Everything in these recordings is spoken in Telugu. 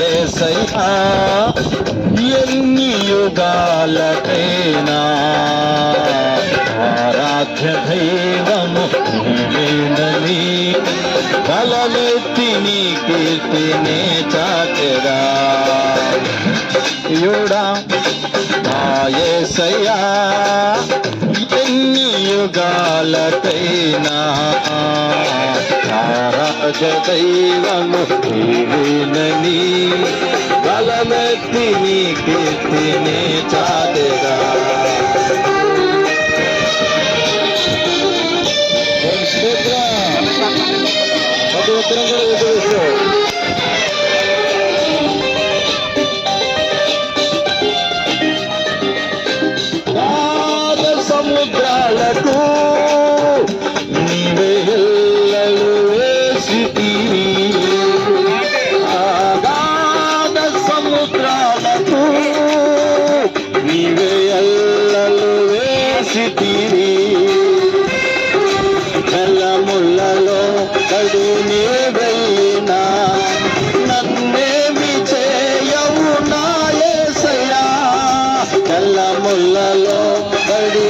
ఏసయ్యా ఎన్ని యుగాలకైనా. ఆరాధ్య దైవము నీవేనని కలలెత్తి నీ కీర్తినే చాచరా. యుడా ఏసయ్యా ఎన్ని యుగాలకైనా రాజ దైవము నీవేనని బలమెత్తి నీ కీర్తినే చాటెరా వేసితివి. జలములలో కడు నీ వెళ్ళినా నన్నేమి చేయవు నా యేసయ్యా జలములలో కడు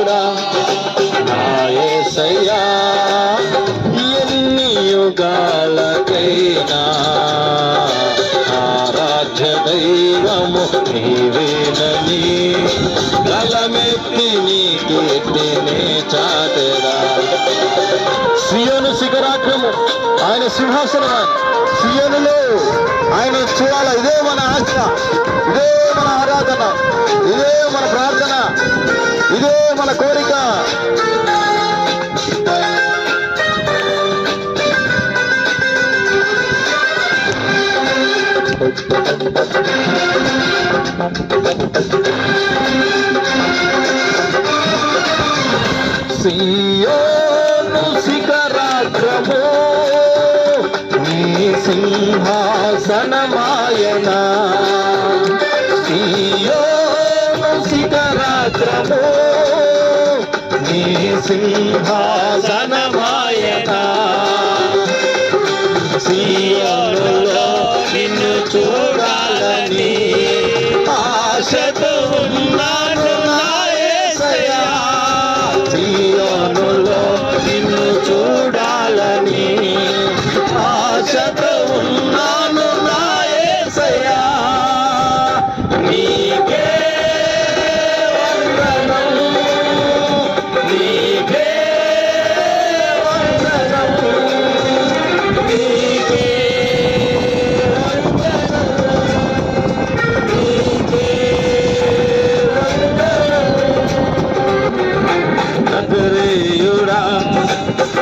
నజరేయుడా నా ఎన్ని యుగాలకైనా ఆరాధ్య దైవము నీవేనని గలమెత్తి నీ కీర్తిని సియోను శిఖరాగ్రము ఆయన సింహాసనం ఆయన. సియోనులో ఆయన చూడాలి ఇదే మన ఆశ ఇదే మన ఆరాధన ఇదే మన ప్రార్థన. ఇదే మన కోరిక. సియోను శిఖరాగ్రము నీ సింహాసనమాయన. సియోను శిఖరాగ్రము నీ సింహాసనమాయన. సీయా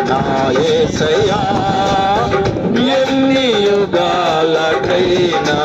నా యేసయ్యా ఎన్ని యుగాలకైనా